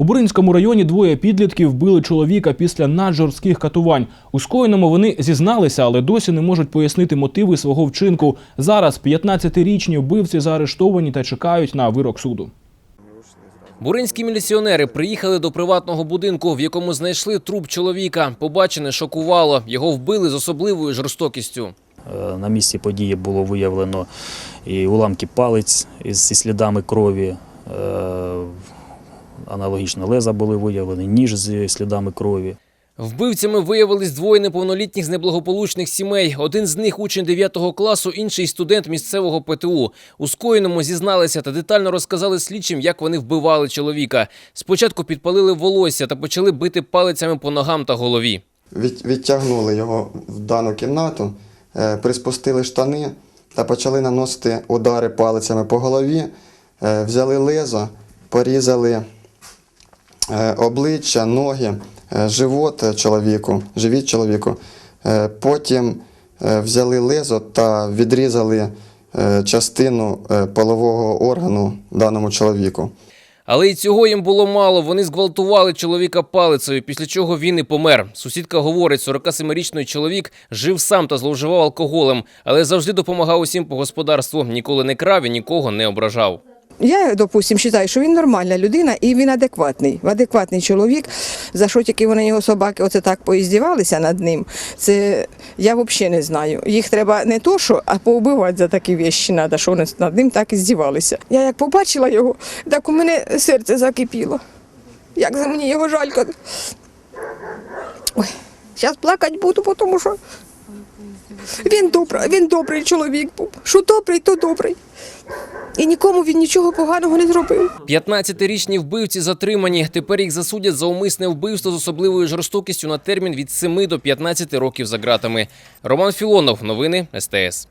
У Буринському районі двоє підлітків вбили чоловіка після наджорстких катувань. У скоєному вони зізналися, але досі не можуть пояснити мотиви свого вчинку. Зараз 15-річні вбивці заарештовані та чекають на вирок суду. Буринські міліціонери приїхали до приватного будинку, в якому знайшли труп чоловіка. Побачене шокувало. Його вбили з особливою жорстокістю. Е, На місці події було виявлено і уламки палець зі слідами крові. Аналогічно леза були виявлені, ніж зі слідами крові. Вбивцями виявились двоє неповнолітніх з неблагополучних сімей. Один з них учень 9 класу, інший студент місцевого ПТУ. У скоєному зізналися та детально розказали слідчим, як вони вбивали чоловіка. Спочатку підпалили волосся та почали бити палицями по ногам та голові. Від, відтягнули його в дану кімнату, е, приспустили штани та почали наносити удари палицями по голові, е, взяли лезо, порізали обличчя, ноги, е, живот е, чоловіку, живіт чоловіку. Е, потім е, взяли лезо та відрізали е, частину е, полового органу даному чоловіку. Але й цього їм було мало. Вони зґвалтували чоловіка палицею, після чого він і помер. Сусідка говорить, 47-річний чоловік жив сам та зловживав алкоголем, але завжди допомагав усім по господарству. Ніколи не крав і нікого не ображав. Я, допустим, вважаю, що він нормальна людина і він адекватний. Адекватний чоловік. За що тільки вони його собаки оце так поіздівалися над ним, це я взагалі не знаю. Їх треба не то, що, а поубивати за такі вещі треба, що вони над ним так і здівалися. Я як побачила його, так у мене серце закипіло. Як за мені його жалько. Ой, зараз плакати буду, тому що він добрий, він добрий чоловік був. Що добрий, то добрий. І нікому він нічого поганого не зробив. 15-річні вбивці затримані. Тепер їх засудять за умисне вбивство з особливою жорстокістю на термін від 7 до 15 років за ґратами. Роман Філонов. Новини СТС.